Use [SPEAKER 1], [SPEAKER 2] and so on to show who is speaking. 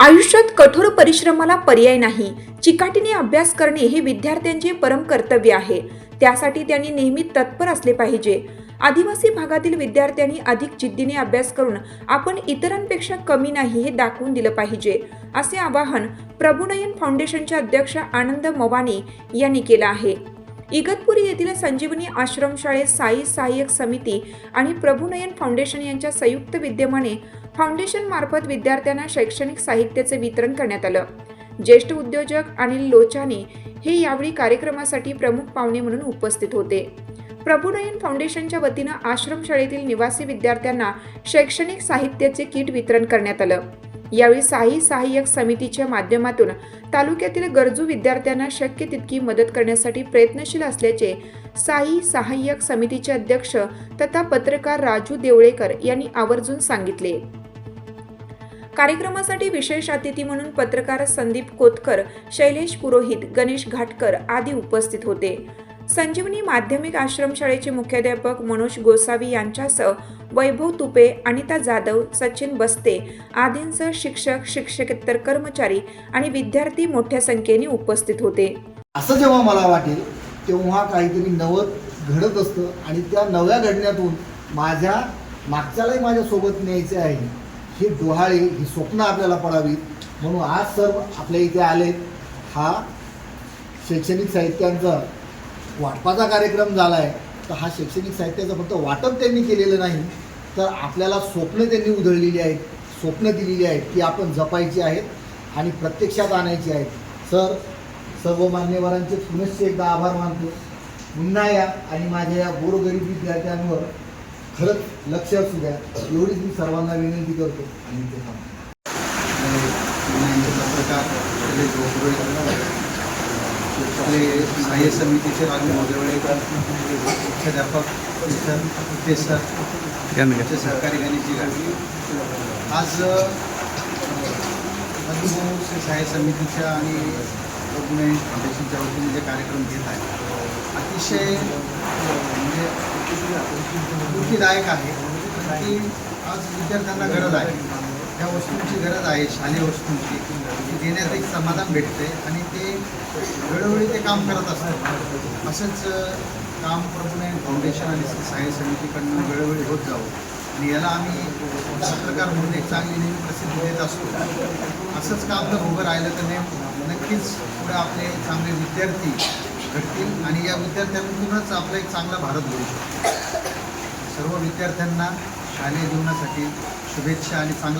[SPEAKER 1] आयुष्यात कठोर परिश्रमाला पर्याय नाही. चिकाटीने अभ्यास करणे हे विद्यार्थ्यांचे परम कर्तव्य आहे. त्यासाठी त्यांनी नेहमी तत्पर असले पाहिजे. आदिवासी भागातील विद्यार्थ्यांनी अधिक जिद्दीने अभ्यास करून आपण इतरांपेक्षा कमी नाही हे दाखवून दिलं पाहिजे असे आवाहन प्रभुनयन फाउंडेशनचे अध्यक्ष आनंद मवानी यांनी केलं आहे. इगतपुरी येथील संजीवनी आश्रमशाळेत साई सहाय्यक समिती आणि प्रभुनयन फाउंडेशन यांच्या संयुक्त विद्यमाने फाउंडेशन मार्फत विद्यार्थ्यांना शैक्षणिक साहित्याचे वितरण करण्यात आलं. ज्येष्ठ उद्योजक अनिल लोचानी हे यावेळी कार्यक्रमासाठी प्रमुख पाहुणे म्हणून उपस्थित होते. प्रभुनयन फाउंडेशनच्या वतीनं आश्रमशाळेतील निवासी विद्यार्थ्यांना शैक्षणिक साहित्याचे किट वितरण करण्यात आलं. यावेळी साई सहाय्यक समितीच्या माध्यमातून तालुक्यातील गरजू विद्यार्थ्यांना शक्य तितकी मदत करण्यासाठी प्रयत्नशील असल्याचे साई सहाय्यक समितीचे अध्यक्ष तथा पत्रकार राजू देवळेकर यांनी आवर्जून सांगितले. कार्यक्रमासाठी विशेष अतिथी म्हणून पत्रकार संदीप कोतकर शैलेश पुरोहित गणेश घाटकर आदी उपस्थित होते. संजीवनी माध्यमिक आश्रमशाळेचे मुख्याध्यापक मनोज गोसावी यांच्यासह वैभव तुपे अनिता जाधव सचिन बस्ते आदींसह शिक्षक शिक्षकेतर कर्मचारी आणि विद्यार्थी मोठ्या संख्येने उपस्थित होते.
[SPEAKER 2] असं जेव्हा मला वाटेल तेव्हा काहीतरी नवं घडत असतं आणि त्या नव्या घडण्यातून माझ्या मागच्यालाही माझ्यासोबत न्यायचे आहे. हे डोहाळी ही स्वप्न आपल्याला पडावीत म्हणून आज सर्व आपल्या इथे आले. हा शैक्षणिक साहित्यांचा वाटपाचा कार्यक्रम झाला आहे तर हा शैक्षणिक साहित्याचं फक्त वाटप त्यांनी केलेलं नाही तर आपल्याला स्वप्न त्यांनी उधळलेली आहेत. स्वप्न दिलेली आहेत ती आपण जपायची आहेत आणि प्रत्यक्षात आणायची आहेत. सर सर्व मान्यवरांचे पुनश्च एकदा आभार मानतो. पुन्हा या आणि माझ्या या गोरगरीब विद्यार्थ्यांवर खरंच लक्ष असू द्या एवढीच मी सर्वांना विनंती करतो आणि ते थांबतो.
[SPEAKER 3] यांचे पत्रकार सहाय्य समितीचे राजू मोदेवळेकर मुख्याध्यापक टीचर प्रोफेसर आमचे सहकारी गणेशजी गाडगे आज मधुभाऊ श्री सहाय्य समितीच्या आणि पुणे फाउंडेशनच्या वतीने जे कार्यक्रम घेत आहेत अतिशय म्हणजे दुःखीदायक आहे. की आज विद्यार्थ्यांना गरज आहे. त्या वस्तूंची गरज आहे शालेय वस्तूंची ती देण्यात एक समाधान भेटते आणि ते वेळोवेळी ते काम करत असतात. असंच काम प्रभुनयन फाउंडेशन आणि सहाय्य समितीकडनं वेळोवेळी होत जावं. आणि याला आम्ही पत्रकार म्हणून एक चांगली नेहमी प्रसिद्धी देत असतो. असंच काम जर उभं राहिलं तर नेम नक्कीच पुढे आपले चांगले विद्यार्थी घडतील आणि या विद्यार्थ्यांतूनच आपला एक चांगला भारत घडू शकतो सर्व विद्यार्थ्यांना शालेय जीवनासाठी शुभेच्छा आणि चांगला